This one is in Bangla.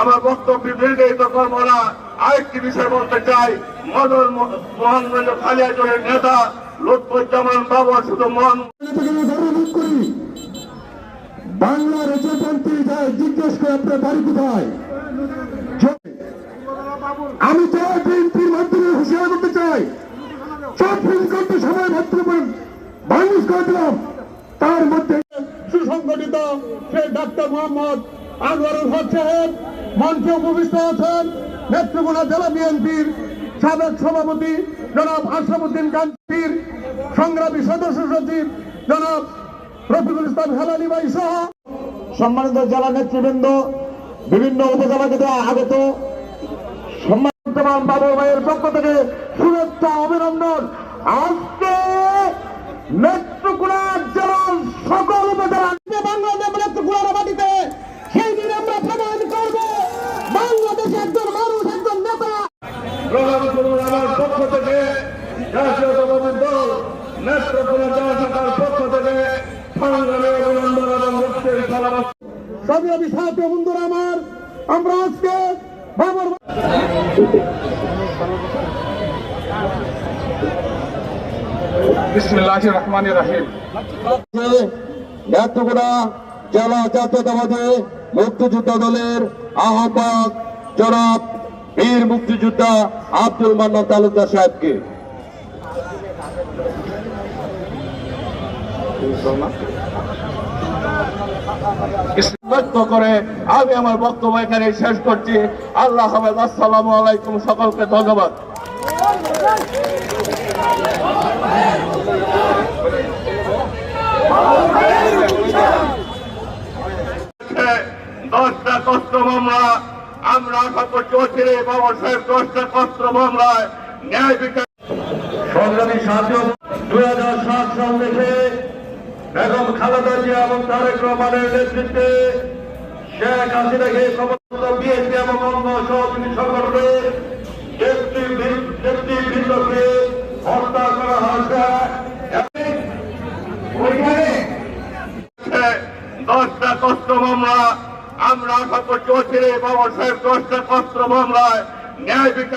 আমার বক্তব্য দীর্ঘায়িত করব না আরেকটি বিষয় বলতে চাই মদন মোহাম্মদ খালিয়াজনের নেতা লুৎফুজ্জামান বাবা শুধু মন বাংলার যে মন্ত্রী যায়, জিজ্ঞেস করে আপনার বাড়ি কোথায়? আমি চাই বিএনপির মাধ্যমে হুঁশিয়ার করতে চাই। ফিল করতে সময় মাত্র বাংলাদেশ করে দিলাম। তার মধ্যে সুসংগঠিত সেই ডাক্তার মোহাম্মদ আনোয়ারুল হক সাহেব, মঞ্চে উপবিষ্ট আছেন নেত্রকোনা জেলা বিএনপির সাবেক সভাপতি জনাব আশরাফুদ্দিন কান্তির সংগ্রামী সদস্য সচিব জনাব রফিকুল ইসলাম হেলালি ভাই সহ সম্মানিত জেলা নেতৃবৃন্দ, বিভিন্ন উপজেলা থেকে আগত সম্মানিত বাবু ভাইয়ের পক্ষ থেকে শুভেচ্ছা, অভিনন্দন। আজকে নেত্রকোনা জেলার সকল উপজেলা বাংলাদেশ নেত্রকোনার মাটিতে সেই দিন আমরা প্রমাণ করব বাংলাদেশ একজন মানুষ একজন নেতা গ্রহণ করুন আমার পক্ষ থেকে জাতীয়তাবাদী দল নেত্রকোনা জেলা শাখার পক্ষ থেকে সংগ্রামী অভিনন্দন এবং রক্তের সালাম সবই আমি সাহায্য বন্ধুরা আমার আমরা আজকে বাবর জেলা জাতীয়তাবাদী মুক্তিযোদ্ধা দলের আহ্বায়ক জনাব বীর মুক্তিযোদ্ধা আব্দুল মান্নান তালুকদার সাহেবকে। ব্যক্ত করে। আমি আমার বক্তব্য এখানে শেষ করছি। আল্লাহ হাফেজ আসসালামু আলাইকুম সকলকে ধন্যবাদ। দশটা কষ্ট মামলা আমরা আশা করছি অচিরে বাবা সাহেব দশটা কষ্ট মামলায় ন্যায় বিচার সংগ্রামী সাহায্য দুই হাজার সাত সাল থেকে খালেদা জিয়া এবং তারেক রহমানের নেতৃত্বে শেখ হাসিনাকে সমস্ত বিএনপি এবং অন্য সহযোগী সংগঠনের নেতৃবৃন্দকে হত্যা করা হয়েছে। দশটা কষ্ট মামলা আমরা আশা করছি অচিরে বাবা সাহেব দশটা কষ্ট মামলায় ন্যায় বিচার